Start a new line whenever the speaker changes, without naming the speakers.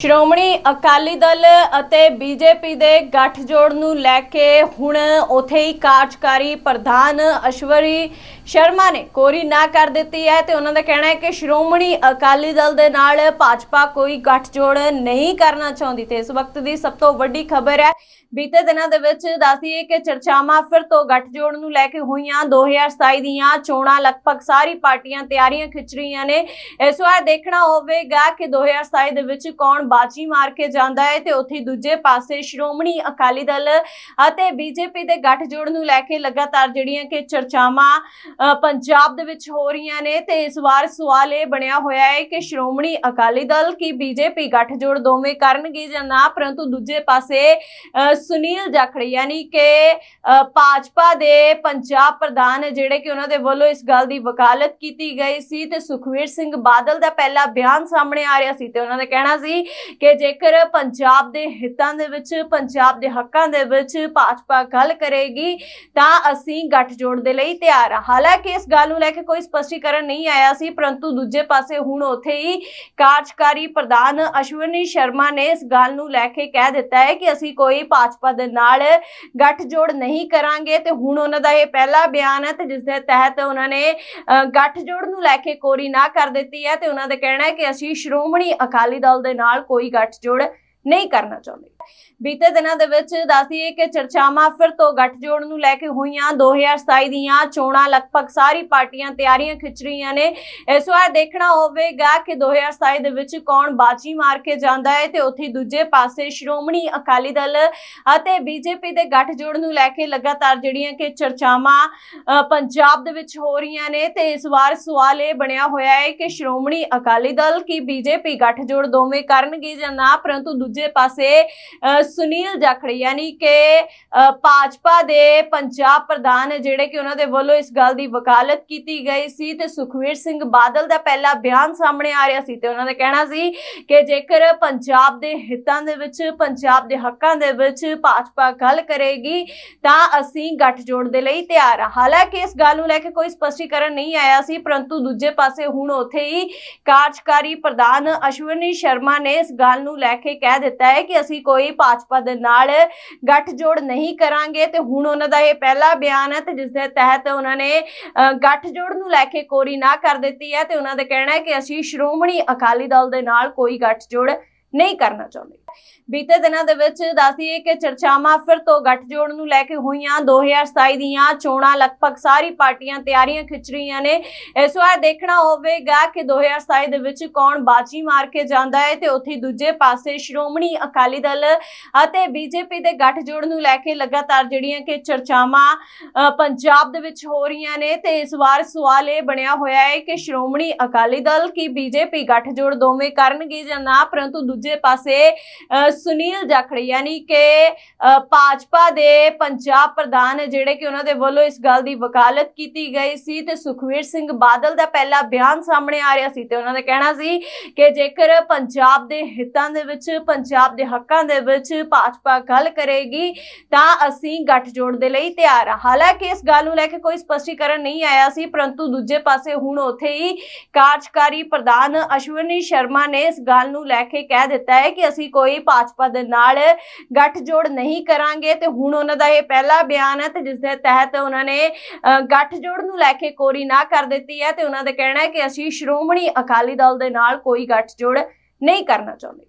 ਸ਼੍ਰੋਮਣੀ ਅਕਾਲੀ ਦਲ ਅਤੇ ਬੀਜੇਪੀ ਦੇ ਗੱਠਜੋੜ ਨੂੰ ਲੈ ਕੇ ਹੁਣ ਉਥੇ ਹੀ ਕਾਰਜਕਾਰੀ ਪ੍ਰਧਾਨ ਅਸ਼ਵਰੀ ਸ਼ਰਮਾ ਨੇ ਕੋਰੀ ਨਾ ਕਰ ਦਿੱਤੀ ਹੈ ਤੇ ਉਹਨਾਂ ਦਾ ਕਹਿਣਾ ਹੈ ਕਿ ਸ਼੍ਰੋਮਣੀ ਅਕਾਲੀ ਦਲ ਦੇ ਨਾਲ ਭਾਜਪਾ ਕੋਈ ਗੱਠਜੋੜ ਨਹੀਂ ਕਰਨਾ ਚਾਹੁੰਦੀ ਤੇ ਇਸ ਵਕਤ ਦੀ ਸਭ ਤੋਂ ਵੱਡੀ ਖਬਰ ਹੈ ਬੀਤੇ ਦਿਨਾਂ ਦੇ ਵਿੱਚ ਦੱਸਦੀਏ ਕਿ ਚਰਚਾਵਾਂ ਫਿਰ ਤੋਂ ਗੱਠਜੋੜ ਨੂੰ ਲੈ ਕੇ ਹੋਈਆਂ। 2027 ਦੀਆਂ ਚੋਣਾਂ ਲਗਭਗ ਸਾਰੀ ਪਾਰਟੀਆਂ ਤਿਆਰੀਆਂ ਖਿੱਚ ਰਹੀਆਂ ਨੇ। ਇਸ ਵਾਰ ਦੇਖਣਾ ਹੋਵੇਗਾ ਕਿ 2027 ਦੇ ਵਿੱਚ ਕੌਣ ਬਾਜੀ ਮਾਰ ਕੇ ਜਾਂਦਾ ਹੈ ਤੇ ਉੱਥੇ ਦੂਜੇ ਪਾਸੇ ਸ਼੍ਰੋਮਣੀ ਅਕਾਲੀ ਦਲ ਅਤੇ ਬੀਜੇਪੀ ਦੇ ਗੱਠਜੋੜ ਨੂੰ ਲੈ ਕੇ ਲਗਾਤਾਰ ਜਿਹੜੀਆਂ ਕਿ ਚਰਚਾਵਾਂ ਪੰਜਾਬ ਦੇ ਵਿੱਚ ਹੋ ਰਹੀਆਂ ਨੇ ਤੇ ਇਸ ਵਾਰ ਸਵਾਲ ਇਹ ਬਣਿਆ ਹੋਇਆ ਹੈ ਕਿ ਸ਼੍ਰੋਮਣੀ ਅਕਾਲੀ ਦਲ ਕੀ ਬੀਜੇਪੀ ਗੱਠਜੋੜ ਦੋਵੇਂ ਕਰਨਗੇ ਜਾਂ ਨਾ ਪਰੰਤੂ ਦੂਜੇ ਪਾਸੇ ਅ, ਸੁਨੀਲ ਜਾਖੜ, ਯਾਨੀ ਕਿ ਭਾਜਪਾ ਦੇ ਪੰਜਾਬ ਪ੍ਰਧਾਨ ਜਿਹੜੇ ਕਿ ਉਹਨਾਂ ਦੇ ਵੱਲੋਂ ਇਸ ਗੱਲ ਦੀ ਵਕਾਲਤ ਕੀਤੀ ਗਈ ਸੀ ਤੇ ਸੁਖਵੀਰ ਸਿੰਘ ਬਾਦਲ ਦਾ ਪਹਿਲਾ ਬਿਆਨ ਸਾਹਮਣੇ ਆ ਰਿਹਾ ਸੀ ਤੇ ਉਹਨਾਂ ਦਾ ਕਹਿਣਾ ਸੀ ਕਿ ਜੇਕਰ ਪੰਜਾਬ ਦੇ ਹਿੱਤਾਂ ਦੇ ਵਿੱਚ, ਪੰਜਾਬ ਦੇ ਹੱਕਾਂ ਦੇ ਵਿੱਚ ਭਾਜਪਾ ਗੱਲ ਕਰੇਗੀ, ਤਾਂ ਅਸੀਂ ਗੱਠਜੋੜ ਦੇ ਲਈ ਤਿਆਰ ਹਾਂ। ਹਾਲਾਂਕਿ ਇਸ ਗੱਲ ਨੂੰ ਲੈ ਕੇ ਕੋਈ ਸਪਸ਼ਟੀਕਰਨ ਨਹੀਂ ਆਇਆ ਸੀ, ਪਰੰਤੂ ਦੂਜੇ ਪਾਸੇ ਹੁਣ ਉੱਥੇ ਹੀ ਕਾਰਜਕਾਰੀ ਪ੍ਰਧਾਨ ਅਸ਼ਵਨੀ ਸ਼ਰਮਾ ਨੇ ਇਸ ਗੱਲ ਨੂੰ ਲੈ ਕੇ ਕਹਿ ਦਿੱਤਾ ਹੈ ਕਿ ਅਸੀਂ ਕੋਈ ਭਾਜਪਾ ਭਾਜਪਾ ਦੇ ਨਾਲ ਗੱਠਜੋੜ ਨਹੀਂ ਕਰਾਂਗੇ ਤੇ ਹੁਣ ਉਹਨਾਂ ਦਾ ਇਹ ਪਹਿਲਾ ਬਿਆਨ ਹੈ ਤੇ ਜਿਸ ਦੇ ਤਹਿਤ ਉਹਨਾਂ ਨੇ ਅ, ਗੱਠਜੋੜ ਨੂੰ ਲੈ ਕੇ ਕੋਰੀ ਨਾ ਕਰ ਦਿੱਤੀ ਹੈ ਤੇ ਉਹਨਾਂ ਦਾ ਕਹਿਣਾ ਹੈ ਕਿ ਅਸੀਂ ਸ਼੍ਰੋਮਣੀ ਅਕਾਲੀ ਦਲ ਦੇ ਨਾਲ ਕੋਈ ਗੱਠਜੋੜ ਨਹੀਂ ਕਰਨਾ ਚਾਹੁੰਦੇ। ਬੀਤੇ ਦਿਨਾਂ ਦੇ ਵਿੱਚ ਦੱਸਦੀਏ ਕਿ ਚਰਚਾਵਾਂ ਫਿਰ ਤੋਂ ਗੱਠਜੋੜ ਨੂੰ ਲੈ ਕੇ ਹੋਈਆਂ। 2027 ਦੀਆਂ ਚੋਣਾਂ ਲਗਭਗ ਸਾਰੀ ਪਾਰਟੀਆਂ ਤਿਆਰੀਆਂ ਖਿੱਚ ਰਹੀਆਂ ਨੇ। ਇਸ ਵਾਰ ਦੇਖਣਾ ਹੋਵੇਗਾ ਕਿ 2027 ਦੇ ਵਿੱਚ ਕੌਣ ਬਾਜੀ ਮਾਰ ਕੇ ਜਾਂਦਾ ਹੈ ਤੇ ਉੱਥੇ ਦੂਜੇ ਪਾਸੇ ਸ਼੍ਰੋਮਣੀ ਅਕਾਲੀ ਦਲ ਅਤੇ ਬੀਜੇਪੀ ਦੇ ਗੱਠਜੋੜ ਨੂੰ ਲੈ ਕੇ ਲਗਾਤਾਰ ਜਿਹੜੀਆਂ ਕਿ ਚਰਚਾਵਾਂ ਅ, ਪੰਜਾਬ ਦੇ ਵਿੱਚ ਹੋ ਰਹੀਆਂ ਨੇ ਤੇ ਇਸ ਵਾਰ ਸਵਾਲ ਇਹ ਬਣਿਆ ਹੋਇਆ ਹੈ ਕਿ ਸ਼੍ਰੋਮਣੀ ਅਕਾਲੀ ਦਲ ਕੀ ਬੀਜੇਪੀ ਗੱਠਜੋੜ ਦੋਵੇਂ ਕਰਨਗੇ ਜਾਂ ਨਾ ਪਰੰਤੂ ਦੂਜੇ ਪਾਸੇ ਸੁਨੀਲ ਜਾਖੜ, ਯਾਨੀ ਕਿ ਭਾਜਪਾ ਦੇ ਪੰਜਾਬ ਪ੍ਰਧਾਨ ਜਿਹੜੇ ਕਿ ਉਹਨਾਂ ਦੇ ਵੱਲੋਂ ਇਸ ਗੱਲ ਦੀ ਵਕਾਲਤ ਕੀਤੀ ਗਈ ਸੀ ਤੇ ਸੁਖਵੀਰ ਸਿੰਘ ਬਾਦਲ ਦਾ ਪਹਿਲਾ ਬਿਆਨ ਸਾਹਮਣੇ ਆ ਰਿਹਾ ਸੀ ਤੇ ਉਹਨਾਂ ਦਾ ਕਹਿਣਾ ਸੀ ਕਿ ਜੇਕਰ ਪੰਜਾਬ ਦੇ ਹਿੱਤਾਂ ਦੇ ਵਿੱਚ, ਪੰਜਾਬ ਦੇ ਹੱਕਾਂ ਦੇ ਵਿੱਚ ਭਾਜਪਾ ਗੱਲ ਕਰੇਗੀ, ਤਾਂ ਅਸੀਂ ਗੱਠਜੋੜ ਦੇ ਲਈ ਤਿਆਰ ਹਾਂ। ਹਾਲਾਂਕਿ ਇਸ ਗੱਲ ਨੂੰ ਲੈ ਕੇ ਕੋਈ ਸਪਸ਼ਟੀਕਰਨ ਨਹੀਂ ਆਇਆ ਸੀ, ਪਰੰਤੂ ਦੂਜੇ ਪਾਸੇ ਹੁਣ ਉੱਥੇ ਹੀ ਕਾਰਜਕਾਰੀ ਪ੍ਰਧਾਨ ਅਸ਼ਵਨੀ ਸ਼ਰਮਾ ਨੇ ਇਸ ਗੱਲ ਨੂੰ ਲੈ ਕੇ ਕਹਿ ਦਿੱਤਾ ਹੈ ਕਿ ਅਸੀਂ ਕੋਈ ਭਾਜਪਾ ਦੇ ਨਾਲ ਗੱਠਜੋੜ ਨਹੀਂ ਕਰਾਂਗੇ ਤੇ ਹੁਣ ਉਹਨਾਂ ਦਾ ਇਹ ਪਹਿਲਾ ਬਿਆਨ ਹੈ ਤੇ ਜਿਸ ਦੇ ਤਹਿਤ ਉਹਨਾਂ ਨੇ ਅ, ਗੱਠਜੋੜ ਨੂੰ ਲੈ ਕੇ ਕੋਰੀ ਨਾ ਕਰ ਦਿੱਤੀ ਹੈ ਤੇ ਉਹਨਾਂ ਦਾ ਕਹਿਣਾ ਹੈ ਕਿ ਅਸੀਂ ਸ਼੍ਰੋਮਣੀ ਅਕਾਲੀ ਦਲ ਦੇ ਨਾਲ ਕੋਈ ਗੱਠਜੋੜ ਨਹੀਂ ਕਰਨਾ ਚਾਹੁੰਦੇ। ਬੀਤੇ ਦਿਨਾਂ ਦੇ ਵਿੱਚ ਦੱਸਦੀਏ ਕਿ ਚਰਚਾਵਾਂ ਫਿਰ ਤੋਂ ਗੱਠਜੋੜ ਨੂੰ ਲੈ ਕੇ ਹੋਈਆਂ। 2027 ਦੀਆਂ ਚੋਣਾਂ ਲਗਭਗ ਸਾਰੀ ਪਾਰਟੀਆਂ ਤਿਆਰੀਆਂ ਖਿੱਚ ਰਹੀਆਂ ਨੇ। ਇਸ ਵਾਰ ਦੇਖਣਾ ਹੋਵੇਗਾ ਕਿ 2027 ਦੇ ਵਿੱਚ ਕੌਣ ਬਾਜੀ ਮਾਰ ਕੇ ਜਾਂਦਾ ਹੈ ਤੇ ਉੱਥੇ ਦੂਜੇ ਪਾਸੇ ਸ਼੍ਰੋਮਣੀ ਅਕਾਲੀ ਦਲ ਅਤੇ ਬੀਜੇਪੀ ਦੇ ਗੱਠਜੋੜ ਨੂੰ ਲੈ ਕੇ ਲਗਾਤਾਰ ਜਿਹੜੀਆਂ ਕਿ ਚਰਚਾਵਾਂ ਪੰਜਾਬ ਦੇ ਵਿੱਚ ਹੋ ਰਹੀਆਂ ਨੇ ਤੇ ਇਸ ਵਾਰ ਸਵਾਲ ਇਹ ਬਣਿਆ ਹੋਇਆ ਹੈ ਕਿ ਸ਼੍ਰੋਮਣੀ ਅਕਾਲੀ ਦਲ ਕੀ ਬੀਜੇਪੀ ਗੱਠਜੋੜ ਦੋਵੇਂ ਕਰਨਗੇ ਜਾਂ ਨਾ, ਪਰੰਤੂ ਦੂਜੇ ਪਾਸੇ ਅ, ਸੁਨੀਲ ਜਾਖੜ ਯਾਨੀ ਕਿ ਅ, ਭਾਜਪਾ ਦੇ ਪੰਜਾਬ ਪ੍ਰਧਾਨ ਜਿਹੜੇ ਕਿ ਉਹਨਾਂ ਦੇ ਵੱਲੋਂ ਇਸ ਗੱਲ ਦੀ ਵਕਾਲਤ ਕੀਤੀ ਗਈ ਸੀ ਤੇ ਸੁਖਵੀਰ ਸਿੰਘ ਬਾਦਲ ਦਾ ਪਹਿਲਾ ਬਿਆਨ ਸਾਹਮਣੇ ਆ ਰਿਹਾ ਸੀ ਤੇ ਉਹਨਾਂ ਦਾ ਕਹਿਣਾ ਸੀ ਕਿ ਜੇਕਰ ਪੰਜਾਬ ਦੇ ਹਿੱਤਾਂ ਦੇ ਵਿੱਚ ਪੰਜਾਬ ਦੇ ਹੱਕਾਂ ਦੇ ਵਿੱਚ ਭਾਜਪਾ ਗੱਲ ਕਰੇਗੀ ਤਾਂ ਅਸੀਂ ਗੱਠਜੋੜ ਦੇ ਲਈ ਤਿਆਰ ਹਾਂ। ਹਾਲਾਂਕਿ ਇਸ ਗੱਲ ਨੂੰ ਲੈ ਕੇ ਕੋਈ ਸਪਸ਼ਟੀਕਰਨ ਨਹੀਂ ਆਇਆ ਸੀ ਪਰੰਤੂ ਦੂਜੇ ਪਾਸੇ ਹੁਣ ਉੱਥੇ ਹੀ ਕਾਰਜਕਾਰੀ ਪ੍ਰਧਾਨ ਅਸ਼ਵਨੀ ਸ਼ਰਮਾ ਨੇ ਇਸ ਗੱਲ ਨੂੰ ਲੈ ਕੇ ਕਹਿ ਦਿੱਤਾ ਹੈ ਕਿ ਅਸੀਂ ਕੋਈ ਭਾਜਪਾ ਦੇ ਨਾਲ ਗੱਠਜੋੜ ਨਹੀਂ ਕਰਾਂਗੇ। ਤੇ ਹੁਣ ਉਹਨਾਂ ਦਾ ਇਹ ਪਹਿਲਾ ਬਿਆਨ ਹੈ ਤੇ ਜਿਸ ਦੇ ਤਹਿਤ ਉਹਨਾਂ ਨੇ ਅ, ਗੱਠਜੋੜ ਨੂੰ ਲੈ ਕੇ ਕੋਰੀ ਨਾ ਕਰ ਦਿੱਤੀ ਹੈ ਤੇ ਉਹਨਾਂ ਦਾ ਕਹਿਣਾ ਹੈ ਕਿ ਅਸੀਂ ਸ਼੍ਰੋਮਣੀ ਅਕਾਲੀ ਦਲ ਦੇ ਨਾਲ ਕੋਈ ਗੱਠਜੋੜ ਨਹੀਂ ਕਰਨਾ ਚਾਹੁੰਦੇ।